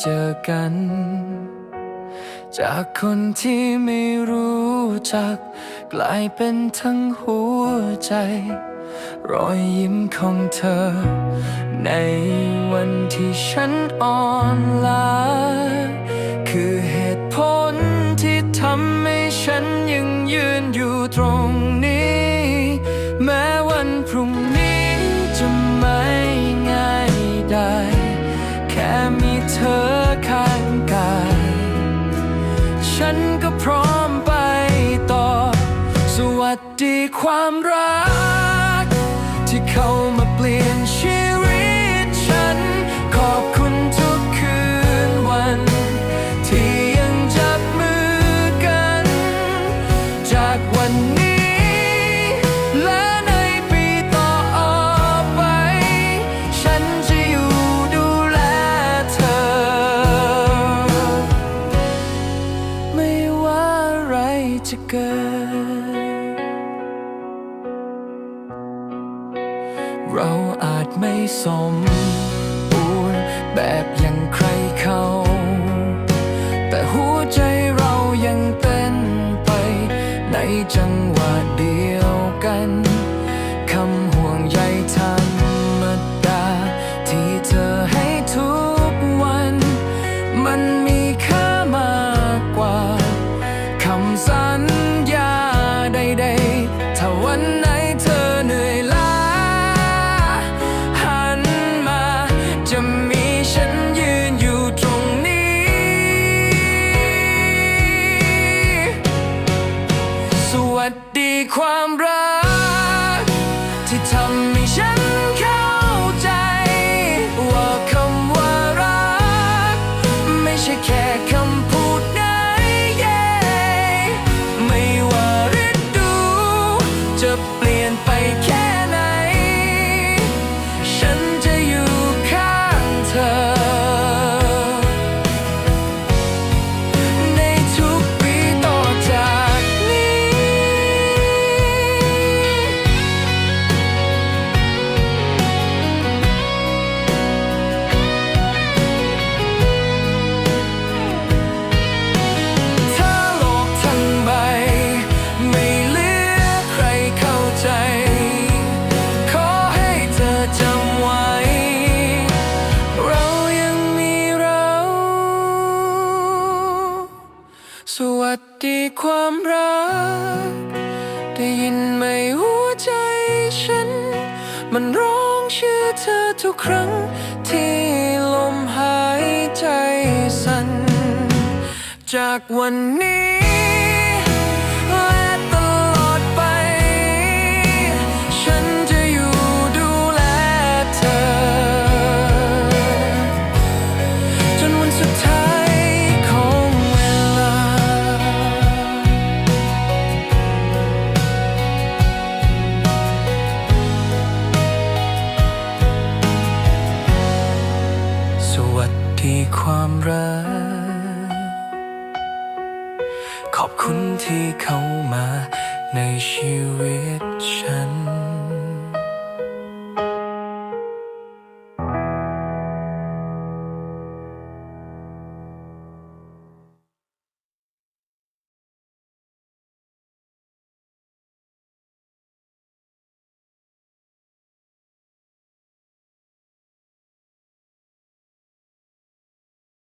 เจอกัน จากคนที่ไม่รู้จัก กลายเป็นทั้งหัวใจ รอยยิ้มของเธอ ในวันที่ฉันอ่อนล้าคือเหตุผลที่ทำให้ฉันยังยืนอยู่ตรงนี้ สดีความรัก ที่เข้ามาเปลี่ยนชีวิตฉัน ขอบคุณทุกคืนวัน ที่ยังจับมือกัน จากวันนี้ และในปีต่อไป ฉันจะอยู่ดูแลเธอ ไม่ว่าอะไรจะเกิด ไม่สมบูรณ์แบบอย่างใครเขา แต่หัวใจเรายังเต้นไปในจังหวะีความรัก ที่ทำให้ฉันเข้าใจ ว่าคำว่ารัก ไม่ใช่แค่คำพูดไงไม่ว่าฤดูจะเปลี่ยนไปแค่ สวัสดีความรัก ได้ยินไหมหัวใจฉัน มันร้องชื่อเธอทุกครั้ง ที่ลมหายใจสั่นจากวันนี้ สวัสดีความรัก ขอบคุณที่เข้ามาในชีวิตฉัน